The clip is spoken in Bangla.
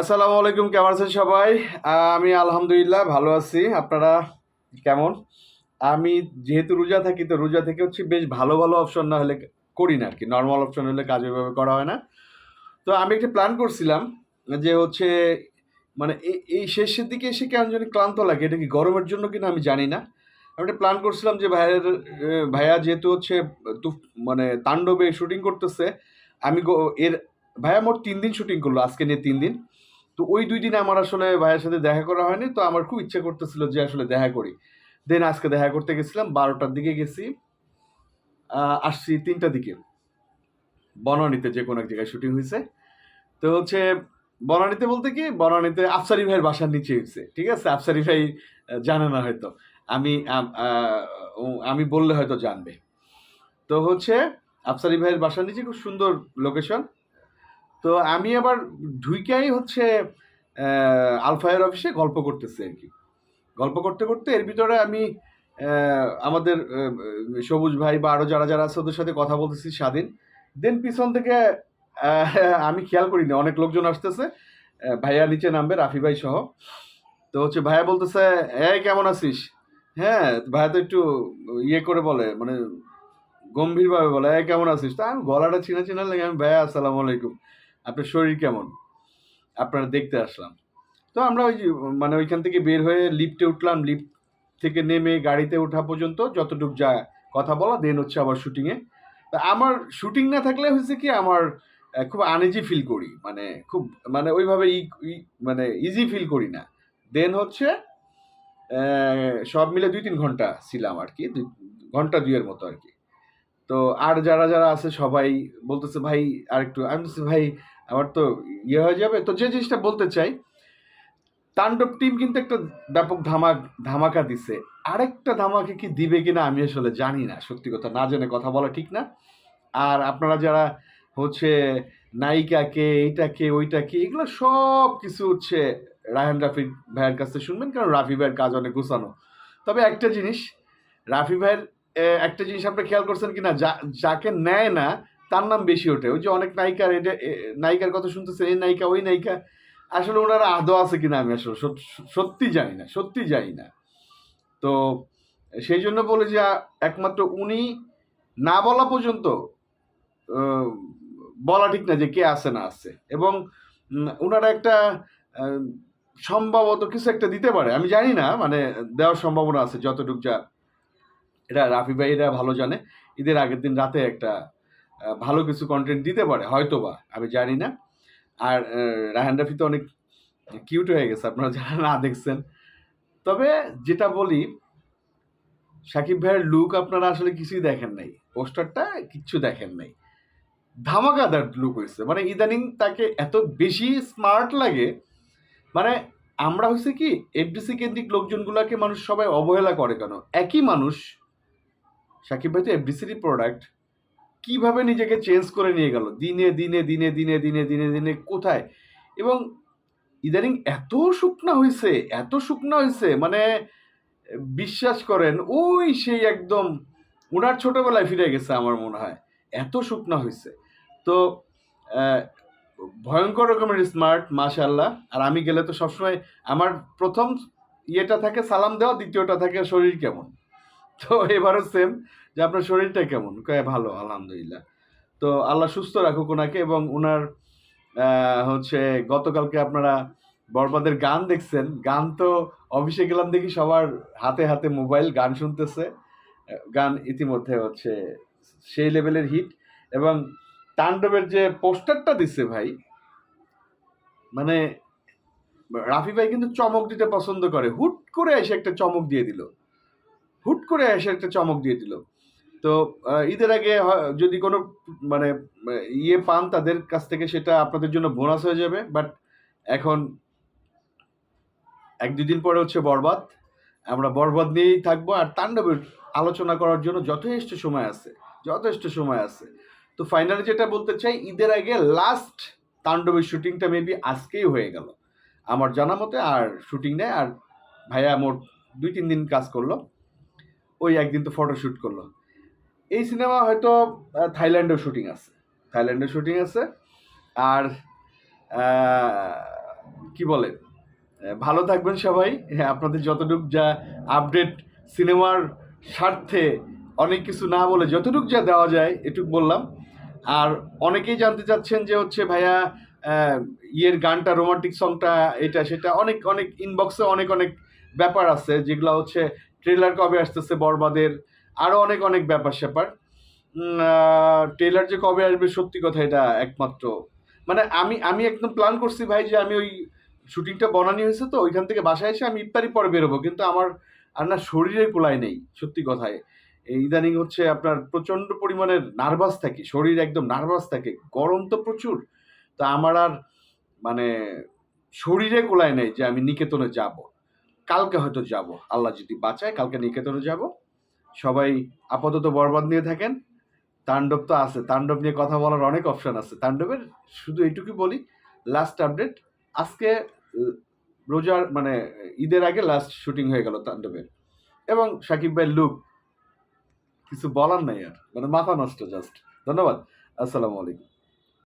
আসসালামু আলাইকুম, কেমন আছেন সবাই? আমি আলহামদুলিল্লাহ ভালো আছি। আপনারা কেমন? আমি যেহেতু রোজা থাকি, তো রোজা থেকে হচ্ছে বেশ ভালো ভালো অপশন না হলে করি না আর কি নর্মাল অপশন হলে কাজ ওইভাবে করা হয় না। তো আমি একটা প্ল্যান করছিলাম যে হচ্ছে মানে এই শেষের দিকে এসে কেমন জানি ক্লান্ত লাগে। এটা কি গরমের জন্য কিনা আমি জানি না। আমি একটা প্ল্যান করছিলাম যে ভাইয়ের ভাইয়া যেহেতু হচ্ছে মানে তাণ্ডবে শুটিং করতেছে, আমি এর, ভাইয়া মোট তিন দিন শুটিং করল, আজকে নিয়ে তিন দিন। তো ওই দুই দিনে আমার আসলে ভাইয়ের সাথে দেখা করা হয়নি, তো আমার খুব ইচ্ছা করতেছিল যে আসলে দেখা করি। দেন আজকে দেখা করতে গেছিলাম, বারোটার দিকে গেছি। আসছি তিনটার দিকে। বনানীতে যে কোনো এক জায়গায় শুটিং হয়েছে। তো হচ্ছে বনানীতে বলতে কি, বনানীতে আফসারি ভাইয়ের বাসার নিচে হয়েছে, ঠিক আছে? আফসারি ভাই জানে না হয়তো। আমি আমি বললে হয়তো জানবে। তো হচ্ছে আফসারি ভাইয়ের বাসার নিচে খুব সুন্দর লোকেশন তো আমি আবার ঢুইকাই হচ্ছে আলফায়ের অফিসে গল্প করতেছি আর কি। গল্প করতে করতে এর ভিতরে আমি আমাদের সবুজ ভাই বা আরও যারা যারা আছে ওদের সাথে কথা বলতেছি স্বাধীন। দেন পিছন থেকে আমি খেয়াল করিনি, অনেক লোকজন আসতেছে। ভাইয়া নিচে নামবে, রাফি ভাই সহ। তো হচ্ছে ভাইয়া বলতেছে, এই, কেমন আছিস? হ্যাঁ ভাইয়া তো একটু ইয়ে করে বলে মানে গম্ভীরভাবে বলে, এই, কেমন আছিস? তা আমি গলাটা চিনা চিনা লাগে আমি, ভাইয়া, আসসালামু আলাইকুম। আপনার শরীর কেমন? আপনারা দেখতে আসলাম। তো আমরা ওই মানে ওইখান থেকে বের হয়ে লিফটে উঠলাম। লিফট থেকে নেমে গাড়িতে ওঠা পর্যন্ত যতটুক যা কথা বলা দেন হচ্ছে আবার শুটিংয়ে তা আমার শুটিং না থাকলে হচ্ছে কি, আমার খুব আনইজি ফিল করি। মানে খুব মানে ওইভাবে ই মানে ইজি ফিল করি না। দেন হচ্ছে সব মিলে দুই তিন ঘণ্টা ছিলাম আর কি। ঘণ্টা দুইয়ের মতো আর কি। তো আর যারা যারা আছে সবাই বলতেছে, ভাই আর একটু আমি বলছি, ভাই আমার তো ইয়ে হয়ে যাবে। তো যে জিনিসটা বলতে চাই, তাণ্ডব টিম কিন্তু একটা ব্যাপক ধামাক ধামাকা দিছে। আরেকটা ধামাকে কি দিবে কিনা আমি আসলে জানি না, সত্যি কথা না জেনে কথা বলা ঠিক না। আর আপনারা যারা হচ্ছে নায়িকাকে এইটাকে ওইটাকে, এগুলো সব কিছু হচ্ছে রায়হান রাফি ভাইয়ের কাছে শুনবেন, কারণ রাফি ভাইয়ের কাজ অনেক গোছানো। তবে একটা জিনিস, রাফি ভাইয়ের একটা জিনিস আপনি খেয়াল করছেন কিনা যাকে নেয় না তার নাম বেশি ওঠে। ওই যে অনেক নায়িকার এটা নায়িকার কথা শুনতেছেন এই নায়িকা, ওই নায়িকা। আসলে ওনারা আদৌ আছে কিনা আমি আসলে সত্যি জানি না, সত্যি জানি না। তো সেই জন্য বলে যে একমাত্র উনি না বলা পর্যন্ত বলা ঠিক না যে কে আছে না আছে। এবং ওনারা একটা সম্ভবত কিছু একটা দিতে পারে। আমি জানি না মানে দেওয়ার সম্ভাবনা আছে যতটুক যা, এটা রাফি ভাই এরা ভালো জানে। ঈদের আগের দিন রাতে একটা ভালো কিছু কন্টেন্ট দিতে পারে হয়তো বা আমি জানি না। আর আহ, রায়হান রাফি তো অনেক কিউট হয়ে গেছে আপনারা যারা না দেখছেন। তবে যেটা বলি সাকিব ভাইয়ের লুক আপনারা আসলে কিছুই দেখেন নাই। পোস্টারটা কিচ্ছু দেখেন নাই। ধামাকাদার লুক হয়েছে। মানে ইদানিং তাকে এত বেশি স্মার্ট লাগে মানে আমরা হচ্ছে কি এফডিসি কেন্দ্রিক লোকজনগুলোকে মানুষ সবাই অবহেলা করে কেন? একই মানুষ সাকিব ভাই তো এফডিসিরই প্রোডাক্ট কীভাবে নিজেকে চেঞ্জ করে নিয়ে গেল? দিনে দিনে দিনে দিনে দিনে দিনে দিনে কোথায়? এবং ইদানিং এত শুকনা হয়েছে এত শুকনা হয়েছে মানে বিশ্বাস করেন, ওই সেই একদম ওনার ছোটবেলায় ফিরে গেছে আমার মনে হয়, এত শুকনা হয়েছে তো ভয়ঙ্কর রকমের স্মার্ট মাশাল্লাহ আর আমি গেলে তো সবসময় আমার প্রথম ইয়েটা থাকে সালাম দেওয়া, দ্বিতীয়টা থাকে শরীর কেমন? তো এবারও সেম যে আপনার শরীরটা কেমন? কয়ে ভালো, আলহামদুলিল্লাহ। তো আল্লাহ সুস্থ রাখুক ওনাকে এবং ওনার হচ্ছে গতকালকে আপনারা বরবাদের গান দেখছেন। গান তো অফিসে গেলাম দেখি সবার হাতে হাতে মোবাইল গান শুনতেছে। গান ইতিমধ্যে হচ্ছে সেই লেভেলের হিট এবং তাণ্ডবের যে পোস্টারটা দিছে ভাই মানে রাফি ভাই কিন্তু চমক দিতে পছন্দ করে। হুট করে এসে একটা চমক দিয়ে দিল। হুট করে এসে একটা চমক দিয়ে দিল। তো ঈদের আগে যদি কোনো মানে ইয়ে পান তাদের কাছ থেকে, সেটা আপনাদের জন্য বোনাস হয়ে যাবে। বাট এখন এক দুদিন পরে হচ্ছে বরবাদ। আমরা বরবাদ নিয়েই থাকব। আর তাণ্ডবের আলোচনা করার জন্য যথেষ্ট সময় আছে। যথেষ্ট সময় আছে। তো ফাইনালি যেটা বলতে চাই, ঈদের আগে লাস্ট তাণ্ডবের শুটিংটা মেবি আজকেই হয়ে গেল। আমার জানা মতে আর শুটিং নেই। আর ভাইয়া মোট দুই তিন দিন কাজ করল। ওই একদিন তো ফটো শ্যুট করল। এই সিনেমা হয়তো থাইল্যান্ডেও শুটিং আছে। থাইল্যান্ডের শুটিং আছে। আর কি বলে? ভালো থাকবেন সবাই। হ্যাঁ আপনাদের যতটুক যা আপডেট সিনেমার স্বার্থে অনেক কিছু না বলে যতটুক যা দেওয়া যায়, এটুক বললাম। আর অনেকেই জানতে চাচ্ছেন যে হচ্ছে ভাইয়া ইয়ের গানটা রোমান্টিক সংটা এটা, সেটা অনেক অনেক ইনবক্সে অনেক অনেক ব্যাপার আছে, যেগুলো হচ্ছে ট্রেলার কবে আসতেছে বরবাদের? আরও অনেক অনেক ব্যাপার স্যাপার। ট্রেলার যে কবে আসবে সত্যি কথা এটা একমাত্র। মানে আমি আমি একদম প্ল্যান করছি ভাই যে আমি ওই শুটিংটা বনানি হয়েছে তো, ওইখান থেকে বাসায় এসে আমি ইফতারি পরে বেরোবো। কিন্তু আমার আর না শরীরে কুলায় নেই, সত্যি কথায়। এই ইদানিং হচ্ছে আপনার প্রচণ্ড পরিমাণের নার্ভাস থাকি, শরীর একদম নার্ভাস থাকে, গরম তো প্রচুর। তা আমার আর মানে শরীরে কোলায় নেই যে আমি নিকেতনে যাব। কালকে হয়তো যাব। আল্লাহ যদি বাঁচায়, কালকে নিকেতনে যাব। সবাই আপাতত বরবাদ নিয়ে থাকেন। তাণ্ডব তো আছে। তাণ্ডব নিয়ে কথা বলার অনেক অপশন আছে। তাণ্ডবের শুধু এইটুকুই বলি লাস্ট আপডেট আজকে রোজার মানে ঈদের আগে লাস্ট শুটিং হয়ে গেল তাণ্ডবের। এবং সাকিব ভাই লুক কিছু বলার নাই আর। মানে মাথা নষ্ট জাস্ট ধন্যবাদ। আসসালামু আলাইকুম।